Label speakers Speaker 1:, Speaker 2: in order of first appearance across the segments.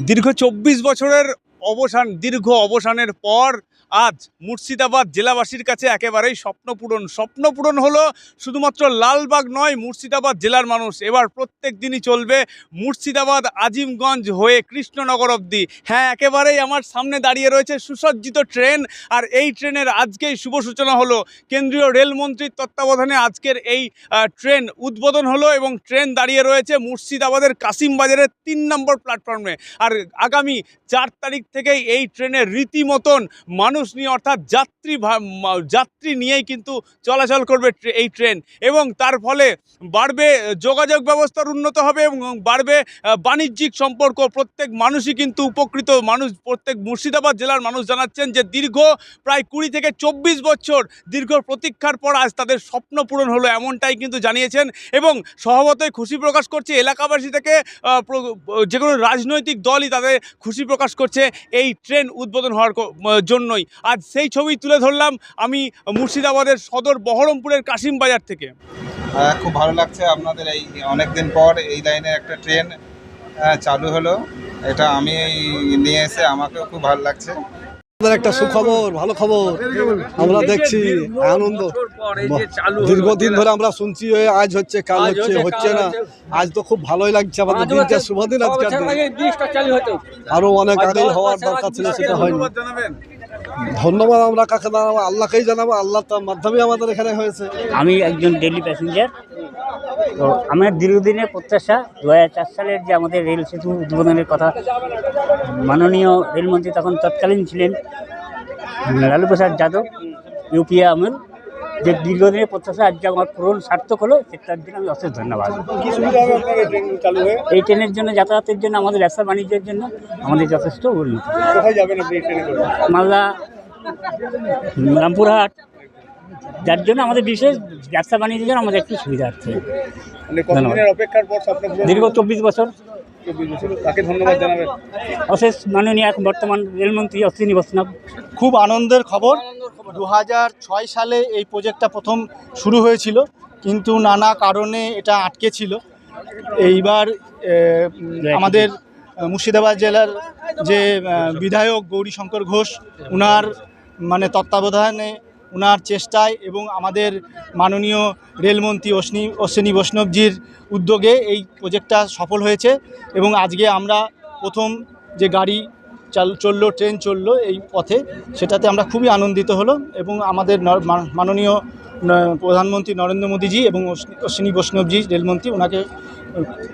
Speaker 1: দীর্ঘ চব্বিশ বছরের অবসান দীর্ঘ অবসানের পর আজ মুর্শিদাবাদ জেলাবাসীর কাছে একেবারেই স্বপ্নপূরণ স্বপ্নপূরণ হলো শুধুমাত্র লালবাগ নয়, মুর্শিদাবাদ জেলার মানুষ। এবার প্রত্যেক দিনই চলবে মুর্শিদাবাদ আজিমগঞ্জ হয়ে কৃষ্ণনগর অবধি। হ্যাঁ একেবারেই আমার সামনে দাঁড়িয়ে রয়েছে সুসজ্জিত ট্রেন। আর এই ট্রেনের আজকেই শুভ সূচনা হলো। কেন্দ্রীয় রেলমন্ত্রীর তত্ত্বাবধানে আজকের এই ট্রেন উদ্বোধন হলো এবং ট্রেন দাঁড়িয়ে রয়েছে মুর্শিদাবাদের কাসিমবাজারের তিন নম্বর প্ল্যাটফর্মে। আর আগামী চার তারিখ থেকেই এই ট্রেনের রীতিমতন মানুষ নিয়ে, অর্থাৎ যাত্রী যাত্রী নিয়েই কিন্তু চলাচল করবে এই ট্রেন। এবং তার ফলে বাড়বে যোগাযোগ ব্যবস্থার উন্নত হবে এবং বাড়বে বাণিজ্যিক সম্পর্ক। প্রত্যেক মানুষই কিন্তু উপকৃত। মানুষ, প্রত্যেক মুর্শিদাবাদ জেলার মানুষ জানাচ্ছেন যে, দীর্ঘ প্রায় কুড়ি থেকে চব্বিশ বছর দীর্ঘ প্রতীক্ষার পর আজ তাদের স্বপ্ন পূরণ হলো এমনটাই কিন্তু জানিয়েছেন। এবং স্বভাবতই খুশি প্রকাশ করছে। এলাকাবাসী থেকে যে কোনো রাজনৈতিক দলই তাদের খুশি প্রকাশ করছে এই ট্রেন উদ্বোধন হওয়ার ক- জন্যই আজ সেই ছবি তুলে ধরলাম আমি মুর্শিদাবাদের সদর বহরমপুরের কাশিম বাজার থেকে।
Speaker 2: হ্যাঁ খুব ভালো লাগছে আপনাদের এই অনেক দিন পর এই লাইনে একটা ট্রেন চালু হলো। এটা আমি নিয়ে এসে আমাকেও খুব ভালো লাগছে।
Speaker 3: আমাদের একটা সুখবর ভালো খবর। আমরা দেখছি আনন্দ। দীর্ঘদিন ধরে আমরা শুনছি আজ হচ্ছে কাল হচ্ছে হচ্ছে না। আজ তো খুব ভালোই লাগছে আমাদের দিনটা শুভ দিন আজকের দিন আরও অনেক আগেই হওয়ার দরকার ছিল সেটা হয়নি।
Speaker 1: ধন্যবাদ
Speaker 3: আমরা কাকে জানাব? আল্লাহকেই জানাব। আল্লাহ তার মাধ্যমে আমাদের এখানে হয়েছে।
Speaker 4: আমি একজন ডেলি প্যাসেঞ্জার তো আমার দীর্ঘদিনের প্রত্যাশা দু হাজার চার সালের যে আমাদের রেল সেতু উদ্বোধনের কথা, মাননীয় রেলমন্ত্রী তখন তৎকালীন ছিলেন, লালু প্রসাদ যাদব ইউপিএ আমল যে দীর্ঘদিনের প্রত্যাশা আজকে আমার পূরণ সার্থক হলো সেটার জন্য আমি অশেষ ধন্যবাদ।
Speaker 1: কি সুবিধা হবে আপনার এই ট্রেন চালু
Speaker 4: এই ট্রেনের জন্য যাতায়াতের জন্য আমাদের ব্যবসা বাণিজ্যের জন্য আমাদের যথেষ্ট উন্নতি। মালদা রামপুরহাট। যার জন্য আমাদের বিশেষ ব্যবসা বাণিজ্যের জন্য আমাদের একটু
Speaker 1: মানে পর স্বপ্ন পূরণ
Speaker 4: দীর্ঘ চব্বিশ বছর।
Speaker 1: তাকে ধন্যবাদ জানাবেন?
Speaker 4: অশেষ মাননীয় এখন বর্তমান রেলমন্ত্রী অশ্বিনী বৈষ্ণব।
Speaker 5: খুব আনন্দের খবর। দু ছয় সালে এই প্রজেক্টটা প্রথম শুরু হয়েছিল কিন্তু নানা কারণে এটা আটকে ছিল। এইবার আমাদের মুর্শিদাবাদ জেলার যে বিধায়ক গৌরীশঙ্কর ঘোষ উনার মানে তত্ত্বাবধানে উনার চেষ্টায় এবং আমাদের মাননীয় রেলমন্ত্রী অশ্বিনী অশ্বিনী বৈষ্ণবজির উদ্যোগে এই প্রজেক্টটা সফল হয়েছে এবং আজকে আমরা প্রথম যে গাড়ি চাল, চলল, ট্রেন চলল এই পথে। সেটাতে আমরা খুবই আনন্দিত হলো এবং আমাদের মাননীয় প্রধানমন্ত্রী নরেন্দ্র মোদীজি এবং অশ্বিনী- বৈষ্ণবজি, রেলমন্ত্রী, ওনাকে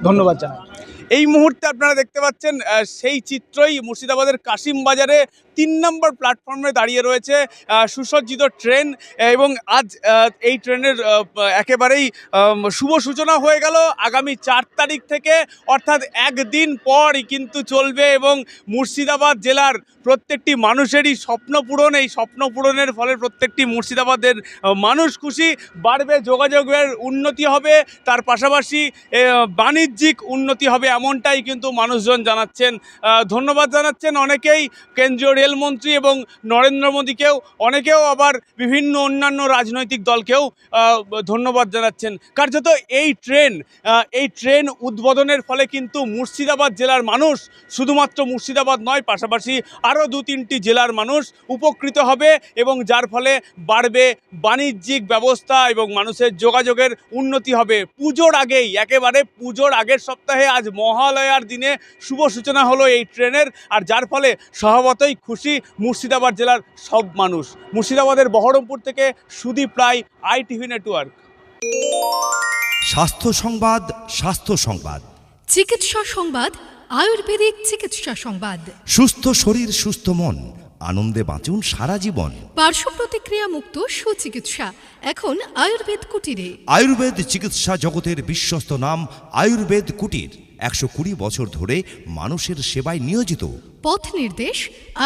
Speaker 5: ধন্যবাদ জানাই।
Speaker 1: এই মুহূর্তে আপনারা দেখতে পাচ্ছেন সেই চিত্রই মুর্শিদাবাদের কাশিম বাজারে তিন নম্বর প্ল্যাটফর্মে দাঁড়িয়ে রয়েছে সুসজ্জিত ট্রেন এবং আজ এই ট্রেনের একেবারেই শুভ সূচনা হয়ে গেল। আগামী চার তারিখ থেকে, অর্থাৎ একদিন পরই কিন্তু চলবে এবং মুর্শিদাবাদ জেলার প্রত্যেকটি মানুষেরই স্বপ্ন পূরণ। এই স্বপ্ন পূরণের ফলে প্রত্যেকটি মুর্শিদাবাদের মানুষ খুশি, বাড়বে, যোগাযোগের উন্নতি হবে। তার পাশাপাশি বাণিজ্যিক উন্নতি হবে এমনটাই কিন্তু মানুষজন জানাচ্ছেন। ধন্যবাদ জানাচ্ছেন অনেকেই। কেন্দ্রীয় রেলমন্ত্রী এবং নরেন্দ্র মোদীকেও, অনেকেও আবার বিভিন্ন অন্যান্য রাজনৈতিক দলকেও ধন্যবাদ জানাচ্ছেন। কার্যত এই ট্রেন এই ট্রেন উদ্বোধনের ফলে কিন্তু মুর্শিদাবাদ জেলার মানুষ, শুধুমাত্র মুর্শিদাবাদ নয়, পাশাপাশি আরও দু তিনটি জেলার মানুষ উপকৃত হবে এবং যার ফলে বাড়বে বাণিজ্যিক ব্যবস্থা এবং মানুষের যোগাযোগের উন্নতি হবে। পুজোর আগেই, একেবারে পুজোর আগের সপ্তাহে আজ মহালয়ার দিনে শুভ সূচনা হলো এই ট্রেনের, আর যার ফলে স্বভাবতই খুশি মুর্শিদাবাদ জেলার সব মানুষ। মুর্শিদাবাদের বহরমপুর থেকে সুদীপ রায় আইটিভি নেটওয়ার্ক।
Speaker 6: স্বাস্থ্য সংবাদ স্বাস্থ্য সংবাদ।
Speaker 7: চিকিৎসা সংবাদ আয়ুর্বেদিক চিকিৎসা সংবাদ।
Speaker 6: সুস্থ শরীর সুস্থ মন। আনন্দে বাঁচুন সারা জীবন।
Speaker 7: পার্শ্ব প্রতিক্রিয়া মুক্ত সুচিকিৎসা। এখন আয়ুর্বেদ কুটিরে।
Speaker 6: আয়ুর্বেদ চিকিৎসা জগতের বিশ্বস্ত নাম আয়ুর্বেদ কুটির। একশো কুড়ি বছর ধরে মানুষের সেবায় নিয়োজিত।
Speaker 7: পথ নির্দেশ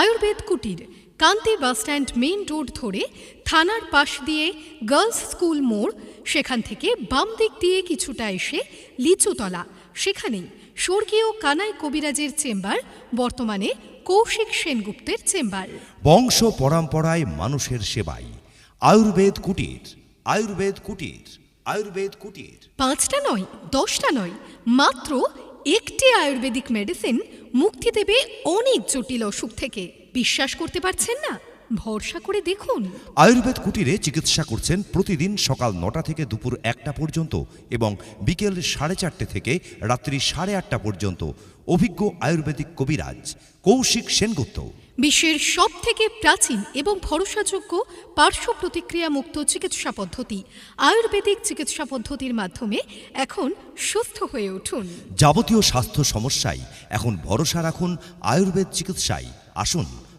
Speaker 7: আয়ুর্বেদ কুটির কান্তি বাসস্ট্যান্ড মেইন রোড ধরে থানার পাশ দিয়ে গার্লস স্কুল মোড় সেখান থেকে বাম দিক দিয়ে কিছুটা এসে লিচুতলা। সেখানেই স্বর্গীয় কানাই কবিরাজের চেম্বার বর্তমানে কৌশিক সেনগুপ্তের চেম্বার।
Speaker 6: বংশ পরম্পরায় মানুষের সেবায়। আয়ুর্বেদ কুটির আয়ুর্বেদ কুটির আয়ুর্বেদ কুটির।
Speaker 7: পাঁচটা নয় দশটা নয় মাত্র একটি আয়ুর্বেদিক মেডিসিন মুক্তি দেবে অনেক জটিল অসুখ থেকে। বিশ্বাস করতে পারছেন না? ভরসা করে দেখুন।
Speaker 6: আয়ুর্বেদ কুটিরে চিকিৎসা করছেন প্রতিদিন সকাল নটা থেকে দুপুর একটা পর্যন্ত এবং বিকেল সাড়ে চারটে থেকে রাত্রি সাড়ে আটটা পর্যন্ত। অভিজ্ঞ আয়ুর্বেদিক কবিরাজ কৌশিক সেনগুপ্ত।
Speaker 7: বিশ্বের সব থেকে প্রাচীন এবং ভরসাযোগ্য পার্শ্ব প্রতিক্রিয়া মুক্ত চিকিৎসা পদ্ধতি, আয়ুর্বেদিক চিকিৎসা পদ্ধতির মাধ্যমে এখন সুস্থ হয়ে উঠুন।
Speaker 6: যাবতীয় স্বাস্থ্য সমস্যায় এখন ভরসা রাখুন আয়ুর্বেদ চিকিৎসায়। আসুন